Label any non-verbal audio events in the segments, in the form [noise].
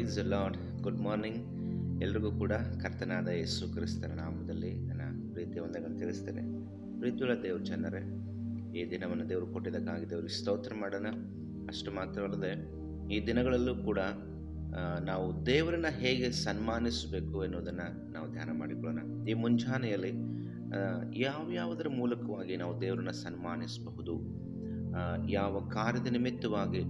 Price lord good morning ಎಲ್ರಿಗೂ ಕೂಡ ಕರ್ತನಾದ ಯೇಸು ಕ್ರಿಸ್ತನ ನಾಮದಲ್ಲಿ ನನ್ನ ಪ್ರೀತಿ ವಂದನೆಗಳನ್ನು ತಿಳಿಸ್ತೇನೆ. ಪ್ರೀತಿಯುಳ್ಳ ದೇವ್ರ ಜನರೇ, ಈ ದಿನವನ್ನು ದೇವರು ಕೊಟ್ಟಿದ್ದಕ್ಕಾಗಿ ದೇವರಿಗೆ ಸ್ತೋತ್ರ ಮಾಡೋಣ. ಅಷ್ಟು ಮಾತ್ರವಲ್ಲದೆ ಈ ದಿನಗಳಲ್ಲೂ ಕೂಡ ನಾವು ದೇವರನ್ನ ಹೇಗೆ ಸನ್ಮಾನಿಸಬೇಕು ಎನ್ನುವುದನ್ನು ನಾವು ಧ್ಯಾನ ಮಾಡಿಕೊಳ್ಳೋಣ. ಈ ಮುಂಜಾನೆಯಲ್ಲಿ ಯಾವ್ಯಾವುದರ ಮೂಲಕವಾಗಿ ನಾವು ದೇವರನ್ನ ಸನ್ಮಾನಿಸಬಹುದು? ಯಾವ ಕಾರ್ಯದ ನಿಮಿತ್ತವಾಗಿ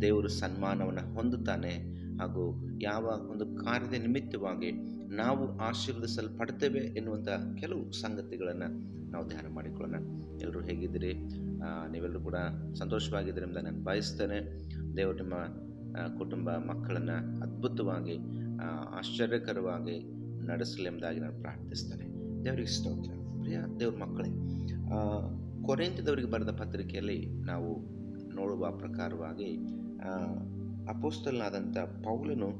ದೇವರು ಸನ್ಮಾನವನ್ನು ಹೊಂದುತ್ತಾನೆ? ಹಾಗೂ ಯಾವ ಒಂದು ಕಾರ್ಯದ ನಿಮಿತ್ತವಾಗಿ ನಾವು ಆಶೀರ್ವದಿಸಲ್ಪಡ್ತೇವೆ ಎನ್ನುವಂಥ ಕೆಲವು ಸಂಗತಿಗಳನ್ನು ನಾವು ಧ್ಯಾನ ಮಾಡಿಕೊಳ್ಳೋಣ. ಎಲ್ಲರೂ ಹೇಗಿದ್ದೀರಿ? ನೀವೆಲ್ಲರೂ ಕೂಡ ಸಂತೋಷವಾಗಿದ್ದೀರಿ ಎಂಬುದನ್ನು ನಾನು ಬಯಸ್ತೇನೆ ದೇವರು ನಿಮ್ಮ ಕುಟುಂಬ ಮಕ್ಕಳನ್ನು ಅದ್ಭುತವಾಗಿ ಆಶ್ಚರ್ಯಕರವಾಗಿ ನಡೆಸಲಿ ಎಂಬುದಾಗಿ ನಾನು ಪ್ರಾರ್ಥಿಸ್ತೇನೆ. ದೇವರಿಗೆ ಸ್ತೋತ್ರ. ಪ್ರಿಯ ದೇವ್ರ ಮಕ್ಕಳೇ ಕೊರೆಂತದವರಿಗೆ ಬರೆದ ಪತ್ರಿಕೆಯಲ್ಲಿ ನಾವು ನೋಡುವ ಪ್ರಕಾರವಾಗಿ ಅಪೋಸ್ತಲನಾದಂಥ ಪೌಲನು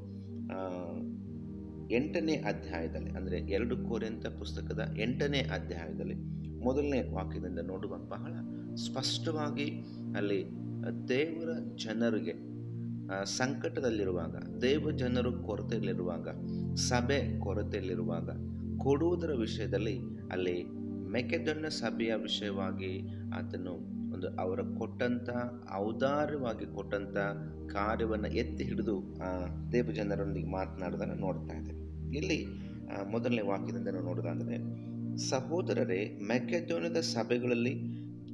ಎಂಟನೇ ಅಧ್ಯಾಯದಲ್ಲಿ, ಅಂದರೆ ಎರಡು ಕೋರೆಂತ ಪುಸ್ತಕದ ಎಂಟನೇ ಅಧ್ಯಾಯದಲ್ಲಿ ಮೊದಲನೇ ವಾಕ್ಯದಿಂದ ನೋಡುವ ಬಹಳ ಸ್ಪಷ್ಟವಾಗಿ ಅಲ್ಲಿ ದೇವರ ಜನರಿಗೆ ಸಂಕಟದಲ್ಲಿರುವಾಗ, ದೇವ ಜನರು ಕೊರತೆಯಲ್ಲಿರುವಾಗ, ಸಭೆ ಕೊರತೆಯಲ್ಲಿರುವಾಗ ಕೊಡುವುದರ ವಿಷಯದಲ್ಲಿ ಅಲ್ಲಿ ಮೆಕೆದೊಣ್ಣ ಸಭೆಯ ವಿಷಯವಾಗಿ ಆತನು ಒಂದು ಅವರ ಕೊಟ್ಟಂತಹ ಔದಾರ್ಯವಾಗಿ ಕೊಟ್ಟಂಥ ಕಾರ್ಯವನ್ನು ಎತ್ತಿ ಹಿಡಿದು, ಆ ದೇವ ಜನರೊಂದಿಗೆ ಮಾತನಾಡೋದನ್ನು ನೋಡ್ತಾ ಇದ್ದೇವೆ ಇಲ್ಲಿ ಮೊದಲನೇ ವಾಕ್ಯದಿಂದ ನಾವು ನೋಡೋದಾದರೆ ಸಹೋದರರೇ ಮೆಕ್ಕೆದೋನದ ಸಭೆಗಳಲ್ಲಿ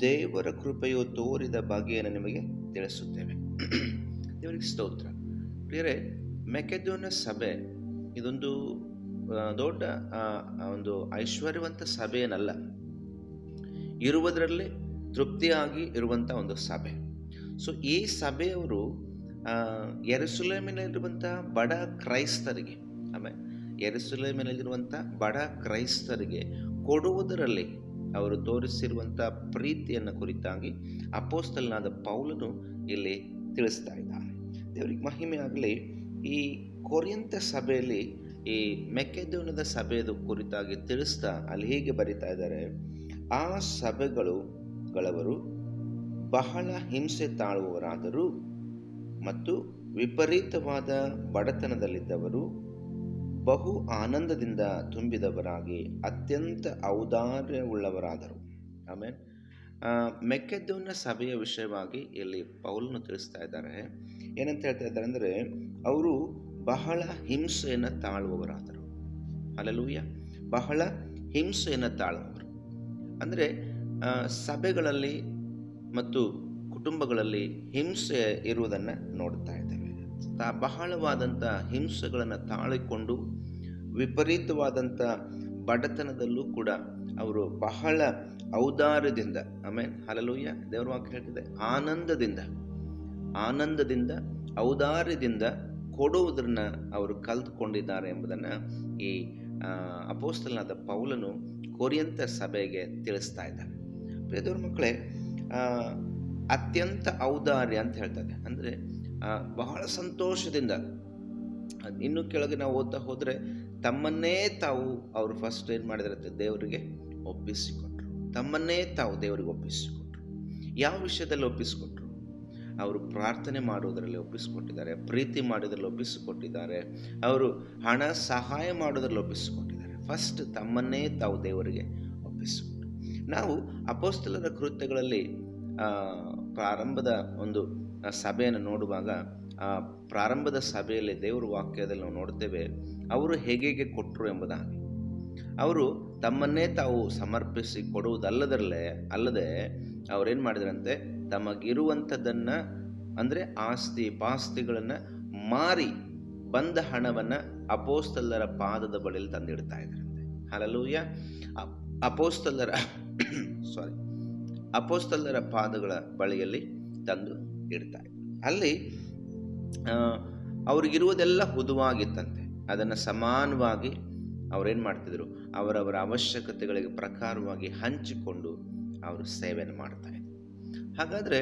ದೇವರ ಕೃಪೆಯು ತೋರಿದ ಬಗೆಯನ್ನು ನಿಮಗೆ ತಿಳಿಸುತ್ತೇವೆ. [clears throat] ದೇವರಿಗೆ ಸ್ತೋತ್ರ. ಪ್ರಿಯರೇ ಮೆಕ್ಕೆಜೋಳ ಸಭೆ ಇದೊಂದು ದೊಡ್ಡ ಒಂದು ಐಶ್ವರ್ಯವಂತ ಸಭೆ ಏನಲ್ಲ ಇರುವುದರಲ್ಲಿ ತೃಪ್ತಿಯಾಗಿ ಇರುವಂಥ ಒಂದು ಸಭೆ. ಸೊ ಈ ಸಭೆಯವರು ಎರಸುಲೇಮಿನಲ್ಲಿರುವಂಥ ಬಡ ಕ್ರೈಸ್ತರಿಗೆ, ಆಮೇಲೆ ಎರಸುಲೇಮಿನಲ್ಲಿರುವಂಥ ಬಡ ಕ್ರೈಸ್ತರಿಗೆ ಕೊಡುವುದರಲ್ಲಿ ಅವರು ತೋರಿಸಿರುವಂಥ ಪ್ರೀತಿಯನ್ನು ಕುರಿತಾಗಿ ಅಪೋಸ್ತಲನಾದ ಪೌಲನು ಇಲ್ಲಿ ತಿಳಿಸ್ತಾ ಇದ್ದಾನೆ. ದೇವರಿಗೆ ಮಹಿಮೆ ಆಗಲಿ. ಈ ಕೊರಿಯಂತ ಸಭೆಯಲ್ಲಿ, ಈ ಮೆಕ್ಕೆದೋನದ ಸಭೆಯದು ಕುರಿತಾಗಿ ತಿಳಿಸ್ತಾ ಅಲ್ಲಿ ಹೀಗೆ ಬರಿತಾ ಇದ್ದಾರೆ? ಆ ಸಭೆಗಳು ಗಳವರು ಬಹಳ ಹಿಂಸೆ ತಾಳುವವರಾದರು ಮತ್ತು ವಿಪರೀತವಾದ ಬಡತನದಲ್ಲಿದ್ದವರು ಬಹು ಆನಂದದಿಂದ ತುಂಬಿದವರಾಗಿ ಅತ್ಯಂತ ಔದಾರ್ಯವುಳ್ಳವರಾದರು. ಆಮೇಲೆ ಮೆಕ್ಕೆದ್ದವನ ಸಭೆಯ ವಿಷಯವಾಗಿ ಇಲ್ಲಿ ಪೌಲನು ತಿಳಿಸ್ತಾ ಇದ್ದಾರೆ. ಏನಂತ ಹೇಳ್ತಾ ಇದ್ದಾರೆ ಅಂದರೆ ಅವರು ಬಹಳ ಹಿಂಸೆಯನ್ನು ತಾಳುವವರಾದರು. ಅಲ್ಲೂಯ್ಯ ಬಹಳ ಹಿಂಸೆಯನ್ನು ತಾಳುವವರು. ಅಂದರೆ ಸಭೆಗಳಲ್ಲಿ ಮತ್ತು ಕುಟುಂಬಗಳಲ್ಲಿ ಹಿಂಸೆ ಇರುವುದನ್ನು ನೋಡ್ತಾ ಇದ್ದೇವೆ. ತಾ- ಬಹಳವಾದಂಥ ಹಿಂಸೆಗಳನ್ನು ತಾಳಿಕೊಂಡು ವಿಪರೀತವಾದಂಥ ಬಡತನದಲ್ಲೂ ಕೂಡ ಅವರು ಬಹಳ ಔದಾರ್ಯದಿಂದ ಆಮೇಲೆ ಹಲಲುಯ್ಯ ದೇವರ ವಾಕ್ಯ ಹೇಳ್ತಿದೆ, ಆನಂದದಿಂದ ಆನಂದದಿಂದ, ಔದಾರ್ಯದಿಂದ ಕೊಡುವುದನ್ನು ಅವರು ಕಲ್ತುಕೊಂಡಿದ್ದಾರೆ ಎಂಬುದನ್ನು ಈ ಅಪೋಸ್ತಲನಾದ ಪೌಲನು ಕೊರಿಯಂತ ಸಭೆಗೆ ತಿಳಿಸ್ತಾ ಇದ್ದಾನೆ. ಪ್ರಿಯದವ್ರ ಮಕ್ಕಳೇ ಅತ್ಯಂತ ಔದಾರ್ಯ ಅಂತ ಹೇಳ್ತಾರೆ. ಅಂದರೆ ಬಹಳ ಸಂತೋಷದಿಂದ ಇನ್ನು ಕೆಳಗೆ ನಾವು ಓದ್ತಾ ಹೋದರೆ, ತಮ್ಮನ್ನೇ ತಾವು ಅವರು ಫಸ್ಟ್ ಏನು ಮಾಡಿದ್ರಂತೆ ದೇವರಿಗೆ ಒಪ್ಪಿಸಿಕೊಟ್ರು. ತಮ್ಮನ್ನೇ ತಾವು ದೇವರಿಗೆ ಒಪ್ಪಿಸಿಕೊಟ್ರು. ಯಾವ ವಿಷಯದಲ್ಲಿ ಒಪ್ಪಿಸಿಕೊಟ್ರು? ಅವರು ಪ್ರಾರ್ಥನೆ ಮಾಡೋದರಲ್ಲಿ ಒಪ್ಪಿಸಿಕೊಟ್ಟಿದ್ದಾರೆ, ಪ್ರೀತಿ ಮಾಡೋದ್ರಲ್ಲಿ ಒಪ್ಪಿಸಿಕೊಟ್ಟಿದ್ದಾರೆ, ಅವರು ಹಣ ಸಹಾಯ ಮಾಡೋದ್ರಲ್ಲಿ ಒಪ್ಪಿಸಿಕೊಟ್ಟಿದ್ದಾರೆ. ಫಸ್ಟ್ ತಮ್ಮನ್ನೇ ತಾವು ದೇವರಿಗೆ ಒಪ್ಪಿಸಿಕೊಟ್ರು. ನಾವು ಅಪೋಸ್ತಲರ ಕೃತ್ಯಗಳಲ್ಲಿ ಪ್ರಾರಂಭದ ಒಂದು ಸಭೆಯನ್ನು ನೋಡುವಾಗ, ಆ, ಪ್ರಾರಂಭದ ಸಭೆಯಲ್ಲಿ ದೇವರ ವಾಕ್ಯದಲ್ಲಿ ನಾವು ನೋಡ್ತೇವೆ ಅವರು ಹೇಗೆ ಹೇಗೆ ಕೊಟ್ಟರು ಎಂಬುದಾಗಿ. ಅವರು ತಮ್ಮನ್ನೇ ತಾವು ಸಮರ್ಪಿಸಿ ಕೊಡುವುದಲ್ಲದರಲ್ಲೇ ಅಲ್ಲದೆ ಅವರೇನು ಮಾಡಿದ್ರಂತೆ, ತಮಗಿರುವಂಥದ್ದನ್ನು, ಅಂದರೆ ಆಸ್ತಿ, ಪಾಸ್ತಿಗಳನ್ನು ಮಾರಿ ಬಂದ ಹಣವನ್ನು ಅಪೋಸ್ತಲ್ಲರ ಪಾದದ ಬಳಿಯಲ್ಲಿ ತಂದಿಡ್ತಾ ಇದ್ರಂತೆ. ಹಲಲೂಯ ಅಪೋಸ್ತಲ್ಲರ [coughs] ಸಾರಿ ಅಪೋಸ್ತಲರ ಪಾದಗಳ ಬಳಿಯಲ್ಲಿ ತಂದು ಇಡ್ತಾರೆ. ಅಲ್ಲಿ ಅವ್ರಿಗಿರುವುದೆಲ್ಲ ಹುದುವಾಗಿತ್ತಂತೆ ಅದನ್ನು ಸಮಾನವಾಗಿ ಅವರೇನು ಮಾಡ್ತಿದ್ರು? ಅವರವರ ಅವಶ್ಯಕತೆಗಳಿಗೆ ಪ್ರಕಾರವಾಗಿ ಹಂಚಿಕೊಂಡು ಅವರು ಸೇವೆಯನ್ನು ಮಾಡ್ತಾರೆ ಹಾಗಾದರೆ,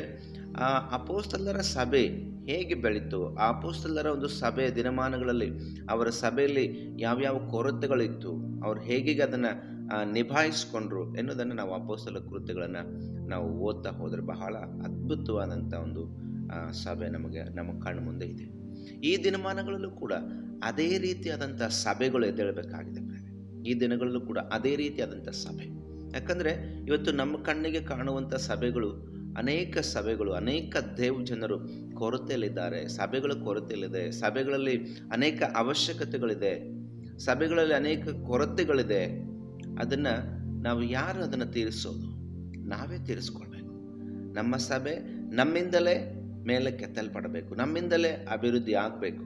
ಆ ಅಪೋಸ್ತಲರ ಸಭೆ ಹೇಗೆ ಬೆಳೀತು? ಆ ಅಪೋಸ್ತಲರ ಒಂದು ಸಭೆಯ ದಿನಮಾನಗಳಲ್ಲಿ ಅವರ ಸಭೆಯಲ್ಲಿ ಯಾವ್ಯಾವ ಕೊರತೆಗಳಿತ್ತು? ಅವ್ರು ಹೇಗೆ ಅದನ್ನು ನಿಭಾಯಿಸ್ಕೊಂಡ್ರು ಎನ್ನುವುದನ್ನು ನಾವು ಅಪೋಸ್ತಲ ಕೃತ್ಯಗಳನ್ನು ನಾವು ಓದ್ತಾ ಹೋದರೆ ಬಹಳ ಅದ್ಭುತವಾದಂಥ ಒಂದು ಸಭೆ ನಮಗೆ ನಮ್ಮ ಕಣ್ಣು ಮುಂದೆ ಇದೆ. ಈ ದಿನಮಾನಗಳಲ್ಲೂ ಕೂಡ ಅದೇ ರೀತಿಯಾದಂಥ ಸಭೆಗಳು ಎದ್ದೇಳಬೇಕಾಗಿದೆ. ಈ ದಿನಗಳಲ್ಲೂ ಕೂಡ ಅದೇ ರೀತಿಯಾದಂಥ ಸಭೆ. ಯಾಕಂದರೆ ಇವತ್ತು ನಮ್ಮ ಕಣ್ಣಿಗೆ ಕಾಣುವಂಥ ಸಭೆಗಳು, ಅನೇಕ ಸಭೆಗಳು, ಅನೇಕ ದೇವ್ ಜನರು ಕೊರತೆಯಲ್ಲಿದ್ದಾರೆ, ಸಭೆಗಳ ಕೊರತೆಯಲ್ಲಿದೆ, ಸಭೆಗಳಲ್ಲಿ ಅನೇಕ ಅವಶ್ಯಕತೆಗಳಿದೆ, ಸಭೆಗಳಲ್ಲಿ ಅನೇಕ ಕೊರತೆಗಳಿದೆ. ಅದನ್ನು ನಾವು ಯಾರು ಅದನ್ನು ತೀರಿಸೋದು? ನಾವೇ ತೀರಿಸ್ಕೊಳ್ಬೇಕು. ನಮ್ಮ ಸಭೆ ನಮ್ಮಿಂದಲೇ ಮೇಲೆ ಕೆತ್ತಲ್ಪಡಬೇಕು. ನಮ್ಮಿಂದಲೇ ಅಭಿವೃದ್ಧಿ ಆಗಬೇಕು.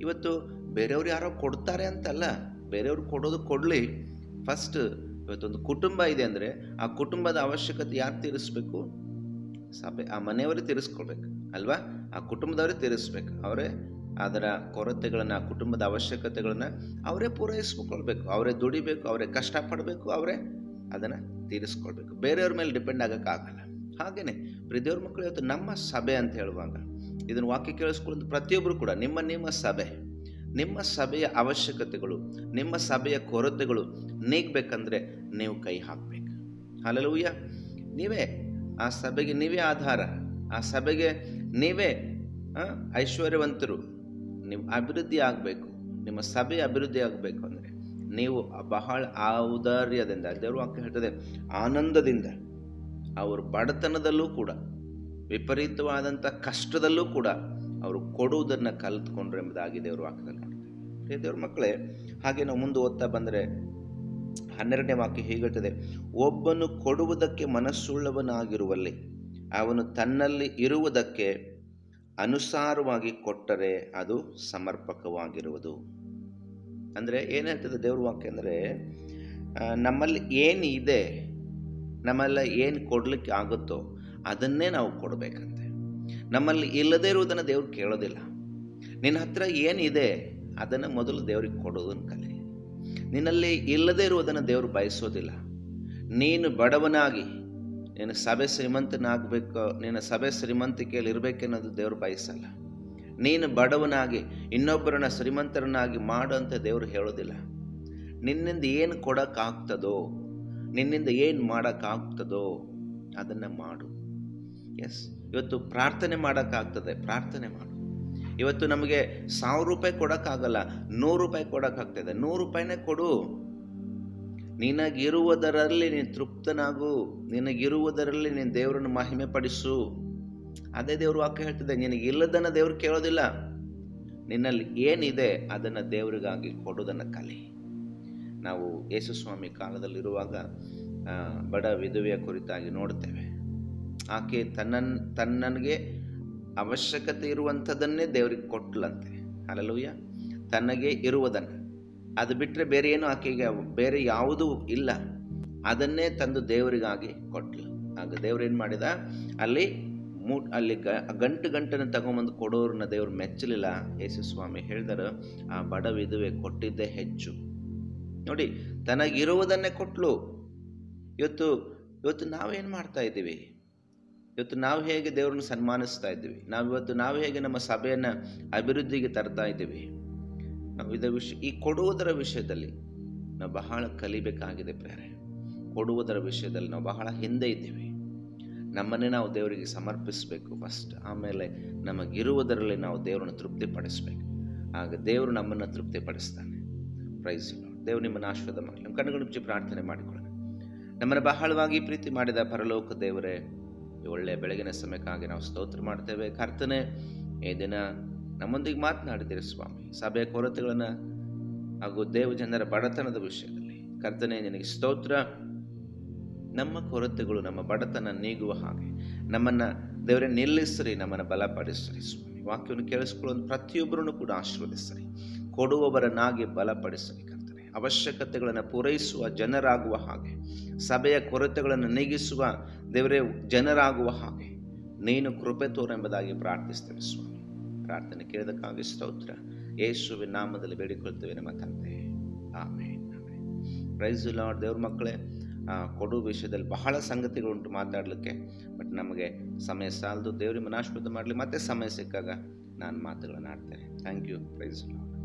ಇವತ್ತು ಬೇರೆಯವ್ರು ಯಾರೋ ಕೊಡ್ತಾರೆ ಅಂತಲ್ಲ, ಬೇರೆಯವ್ರು ಕೊಡೋದು ಕೊಡಲಿ. ಫಸ್ಟ್ ಇವತ್ತೊಂದು ಕುಟುಂಬ ಇದೆ ಅಂದರೆ ಆ ಕುಟುಂಬದ ಅವಶ್ಯಕತೆ ಯಾರು ತೀರಿಸ್ಬೇಕು? ಸಭೆ, ಆ ಮನೆಯವರೇ ತೀರಿಸ್ಕೊಳ್ಬೇಕು, ಅಲ್ವಾ? ಆ ಕುಟುಂಬದವರೇ ತೀರಿಸ್ಬೇಕು. ಅವರೇ ಅದರ ಕೊರತೆಗಳನ್ನು, ಕುಟುಂಬದ ಅವಶ್ಯಕತೆಗಳನ್ನು ಅವರೇ ಪೂರೈಸ್ಕೊಳ್ಬೇಕು. ಅವರೇ ದುಡಿಬೇಕು, ಅವರೇ ಕಷ್ಟಪಡಬೇಕು, ಅವರೇ ಅದನ್ನು ತೀರಿಸ್ಕೊಳ್ಬೇಕು. ಬೇರೆಯವ್ರ ಮೇಲೆ ಡಿಪೆಂಡ್ ಆಗೋಕ್ಕಾಗಲ್ಲ ಹಾಗೆಯೇ ಪ್ರತಿಯೊಬ್ಬರ ಮಕ್ಕಳು ಇವತ್ತು ನಮ್ಮ ಸಭೆ ಅಂತ ಹೇಳುವಾಗ, ಇದನ್ನು ವಾಕ್ಯ ಕೇಳಿಸ್ಕೊಳ್ಳೋದು ಪ್ರತಿಯೊಬ್ಬರು ಕೂಡ, ನಿಮ್ಮ ನಿಮ್ಮ ಸಭೆ, ನಿಮ್ಮ ಸಭೆಯ ಅವಶ್ಯಕತೆಗಳು, ನಿಮ್ಮ ಸಭೆಯ ಕೊರತೆಗಳು ನೀಗಬೇಕಂದ್ರೆ ನೀವು ಕೈ ಹಾಕಬೇಕು. ಉಯ್ಯ ನೀವೇ ಆ ಸಭೆಗೆ ನೀವೇ ಆಧಾರ. ಆ ಸಭೆಗೆ ನೀವೇ ಐಶ್ವರ್ಯವಂತರು. ನೀವು ಅಭಿವೃದ್ಧಿ ಆಗಬೇಕು, ನಿಮ್ಮ ಸಭೆ ಅಭಿವೃದ್ಧಿ ಆಗಬೇಕು ಅಂದರೆ ನೀವು ಬಹಳ ಔದಾರ್ಯದಿಂದ ದೇವರು ವಾಕ್ಯ ಹೇಳ್ತದೆ, ಆನಂದದಿಂದ, ಅವರು ಬಡತನದಲ್ಲೂ ಕೂಡ ವಿಪರೀತವಾದಂಥ ಕಷ್ಟದಲ್ಲೂ ಕೂಡ ಅವರು ಕೊಡುವುದನ್ನು ಕಲಿತ್ಕೊಂಡ್ರು ಎಂಬುದಾಗಿ ದೇವರು ವಾಕ್ಯದಲ್ಲಿ ನೋಡ್ತೇವೆ ದೇವ್ರ ಮಕ್ಕಳೇ, ಹಾಗೆ ನಾವು ಮುಂದೆ ಓದ್ತಾ ಬಂದರೆ ಹನ್ನೆರಡನೇ ವಾಕ್ಯ ಹೀಗೆ ಹೇಳ್ತದೆ, ಒಬ್ಬನು ಕೊಡುವುದಕ್ಕೆ ಮನಸ್ಸುಳ್ಳವನಾಗಿರುವಲ್ಲಿ, ಅವನು ತನ್ನಲ್ಲಿ ಇರುವುದಕ್ಕೆ ಅನುಸಾರವಾಗಿ ಕೊಟ್ಟರೆ ಅದು ಸಮರ್ಪಕವಾಗಿರುವುದು. ಅಂದರೆ ಏನು ಹೇಳ್ತದೆ ದೇವ್ರ ವಾಕ್ಯ ಅಂದರೆ ನಮ್ಮಲ್ಲಿ ಏನು ಇದೆ ನಮ್ಮಲ್ಲಿ ಏನು ಕೊಡಲಿಕ್ಕೆ ಆಗುತ್ತೋ ಅದನ್ನೇ ನಾವು ಕೊಡಬೇಕಂತೆ. ನಮ್ಮಲ್ಲಿ ಇಲ್ಲದೇ ಇರುವುದನ್ನು ದೇವ್ರು ಕೇಳೋದಿಲ್ಲ. ನಿನ್ನ ಹತ್ರ ಏನಿದೆ ಅದನ್ನು ಮೊದಲು ದೇವ್ರಿಗೆ ಕೊಡೋದನ್ನು ಕಲಿ. ನಿನ್ನಲ್ಲಿ ಇಲ್ಲದೇ ಇರುವುದನ್ನು ದೇವರು ಬಯಸೋದಿಲ್ಲ. ನೀನು ಬಡವನಾಗಿ ನಿನ್ನ ಸಭೆ ಶ್ರೀಮಂತನಾಗಬೇಕು, ನಿನ್ನ ಸಭೆ ಶ್ರೀಮಂತಿಕೆಯಲ್ಲಿ ಇರಬೇಕೆನ್ನೋದು ದೇವರು ಬಯಸಲ್ಲ. ನೀನು ಬಡವನಾಗಿ, ಇನ್ನೊಬ್ಬರನ್ನ ಶ್ರೀಮಂತರನ್ನಾಗಿ ಮಾಡು ಅಂತ ದೇವರು ಹೇಳೋದಿಲ್ಲ. ನಿನ್ನಿಂದ ಏನು ಕೊಡೋಕ್ಕಾಗ್ತದೋ, ನಿನ್ನಿಂದ ಏನು ಮಾಡೋಕ್ಕಾಗ್ತದೋ ಅದನ್ನು ಮಾಡು. ಎಸ್ ಇವತ್ತು ಪ್ರಾರ್ಥನೆ ಮಾಡೋಕ್ಕಾಗ್ತದೆ. ಪ್ರಾರ್ಥನೆ ಮಾಡು. ಇವತ್ತು ನಮಗೆ ಸಾವಿರ ರೂಪಾಯಿ ಕೊಡೋಕ್ಕಾಗಲ್ಲ, ನೂರು ರೂಪಾಯಿ ಕೊಡೋಕ್ಕಾಗ್ತದೆ. ನೂರು ರೂಪಾಯಿನೇ ಕೊಡು. ನಿನಗಿರುವುದರಲ್ಲಿ ನೀನು ತೃಪ್ತನಾಗು, ನಿನಗಿರುವುದರಲ್ಲಿ ನೀನು ದೇವರನ್ನು ಮಹಿಮೆ ಪಡಿಸು ಅದೇ ದೇವರು ವಾಕ್ಯ ಹೇಳ್ತದೆ, ನಿನಗಿಲ್ಲದನ್ನು ದೇವರು ಕೇಳೋದಿಲ್ಲ. ನಿನ್ನಲ್ಲಿ ಏನಿದೆ ಅದನ್ನು ದೇವರಿಗಾಗಿ ಕೊಡೋದನ್ನು ಕಲಿ. ನಾವು ಯೇಸುಸ್ವಾಮಿ ಕಾಲದಲ್ಲಿರುವಾಗ ಬಡ ವಿಧವೆಯ ಕುರಿತಾಗಿ ನೋಡ್ತೇವೆ ಆಕೆ ತನ್ನ ತನ್ನನಿಗೆ ಅವಶ್ಯಕತೆ ಇರುವಂಥದ್ದನ್ನೇ ದೇವರಿಗೆ ಕೊಟ್ಟಲಂತೆ ಅಲ್ಲೂಯ್ಯ ತನಗೆ ಇರುವುದನ್ನು. ಅದು ಬಿಟ್ಟರೆ ಬೇರೆ ಏನು ಆಕೆಗೆ ಬೇರೆ ಯಾವುದೂ ಇಲ್ಲ. ಅದನ್ನೇ ತಂದು ದೇವರಿಗಾಗಿ ಕೊಟ್ಟಳು ಆಗ ದೇವ್ರೇನು ಮಾಡಿದ? ಅಲ್ಲಿ ಮೂ ಅಲ್ಲಿ ಗ, ಗಂಟು ಗಂಟನ್ನು ತಗೊಂಬಂದು ಕೊಡೋರನ್ನ ದೇವ್ರು ಮೆಚ್ಚಲಿಲ್ಲ. ಯೇಸು ಸ್ವಾಮಿ ಹೇಳಿದರು, ಆ ಬಡ ವಿಧುವೆ ಕೊಟ್ಟಿದ್ದೇ ಹೆಚ್ಚು. ನೋಡಿ, ತನಗಿರುವುದನ್ನೇ ಕೊಟ್ಲು. ಇವತ್ತು ಇವತ್ತು ನಾವೇನು ಮಾಡ್ತಾ ಇದ್ದೀವಿ? ಇವತ್ತು ನಾವು ಹೇಗೆ ದೇವ್ರನ್ನ ಸನ್ಮಾನಿಸ್ತಾ ಇದ್ದೀವಿ? ನಾವು ಇವತ್ತು ನಾವು ಹೇಗೆ ನಮ್ಮ ಸಭೆಯನ್ನು ಅಭಿವೃದ್ಧಿಗೆ ತರ್ತಾ ಇದ್ದೀವಿ? ನಾವು ವಿಷಯ, ಈ ಕೊಡುವುದರ ವಿಷಯದಲ್ಲಿ ನಾವು ಬಹಳ ಕಲಿಬೇಕಾಗಿದೆ ಪ್ರೇರೆ. ಕೊಡುವುದರ ವಿಷಯದಲ್ಲಿ ನಾವು ಬಹಳ ಹಿಂದೆ ಇದ್ದೀವಿ. ನಮ್ಮನ್ನೇ ನಾವು ದೇವರಿಗೆ ಸಮರ್ಪಿಸಬೇಕು ಫಸ್ಟ್ ಆಮೇಲೆ ನಮಗಿರುವುದರಲ್ಲಿ ನಾವು ದೇವರನ್ನು ತೃಪ್ತಿಪಡಿಸಬೇಕು. ಆಗ ದೇವರು ನಮ್ಮನ್ನು ತೃಪ್ತಿಪಡಿಸ್ತಾನೆ. ಪ್ರೈಸ್ ದೇವರು ನಿಮ್ಮನ್ನು ಆಶ್ವಾದ ಮಾಡಿ ನಮ್ಮ ಕಣ್ಣುಗಳು ಮುಚ್ಚಿ ಪ್ರಾರ್ಥನೆ ಮಾಡಿಕೊಳ್ಳೋಣ. ನಮ್ಮನ್ನು ಬಹಳವಾಗಿ ಪ್ರೀತಿ ಮಾಡಿದ ಪರಲೋಕ ದೇವರೇ ಒಳ್ಳೆಯ ಬೆಳಗಿನ ಸಮಯಕ್ಕಾಗಿ ನಾವು ಸ್ತೋತ್ರ ಮಾಡ್ತೇವೆ. ಕರ್ತನೆ, ಈ ದಿನ ನಮ್ಮೊಂದಿಗೆ ಮಾತನಾಡಿದ್ದೀರಿ ಸ್ವಾಮಿ. ಸಭೆಯ ಕೊರತೆಗಳನ್ನು ಹಾಗೂ ದೇವ ಜನರ ಬಡತನದ ವಿಷಯದಲ್ಲಿ ಕರ್ತನೆ ನಿನಗೆ ಸ್ತೋತ್ರ. ನಮ್ಮ ಕೊರತೆಗಳು ನಮ್ಮ ಬಡತನ ನೀಗುವ ಹಾಗೆ ನಮ್ಮನ್ನು ದೇವರೇ ನಿಲ್ಲಿಸ್ರಿ, ನಮ್ಮನ್ನು ಬಲಪಡಿಸ್ರಿ ಸ್ವಾಮಿ. ವಾಕ್ಯವನ್ನು ಕೇಳಿಸ್ಕೊಳ್ಳೋದು ಪ್ರತಿಯೊಬ್ಬರನ್ನು ಕೂಡ ಆಶೀರ್ವದಿಸ್ರಿ. ಕೊಡುವವರನ್ನಾಗಿ ಬಲಪಡಿಸ್ರಿ ಕರ್ತನೆ. ಅವಶ್ಯಕತೆಗಳನ್ನು ಪೂರೈಸುವ ಜನರಾಗುವ ಹಾಗೆ, ಸಭೆಯ ಕೊರತೆಗಳನ್ನು ನೀಗಿಸುವ ದೇವರೇ ಜನರಾಗುವ ಹಾಗೆ ನೀನು ಕೃಪೆ ತೋರೆಂಬುದಾಗಿ ಪ್ರಾರ್ಥಿಸ್ತೇವೆ ಸ್ವಾಮಿ. ಪ್ರಾರ್ಥನೆ ಕೇಳಿದಕ್ಕಾಗಿ ಸ್ತೋತ್ರ. ಯೇಸುವಿನ ನಾಮದಲ್ಲಿ ಬೇಡಿಕೊಳ್ತೇವೆ ನಮ್ಮ ತಂದೆ. ಆಮೇಲೆ ಪ್ರೈಸ್ ಲಾರ್ಡ್ ದೇವ್ರ ಮಕ್ಕಳೇ ಕೊಡು ವಿಷಯದಲ್ಲಿ ಬಹಳ ಸಂಗತಿಗಳುಂಟು ಮಾತಾಡಲಿಕ್ಕೆ ಬಟ್ ನಮಗೆ ಸಮಯ ಸಾಲದು. ದೇವ್ರಿಗೆ ಮನಾಶ್ವತ ಮಾಡಲಿ, ಮತ್ತೆ ಸಮಯ ಸಿಕ್ಕಾಗ ನಾನು ಮಾತುಗಳನ್ನು ಆಡ್ತೇನೆ. Thank you praise lord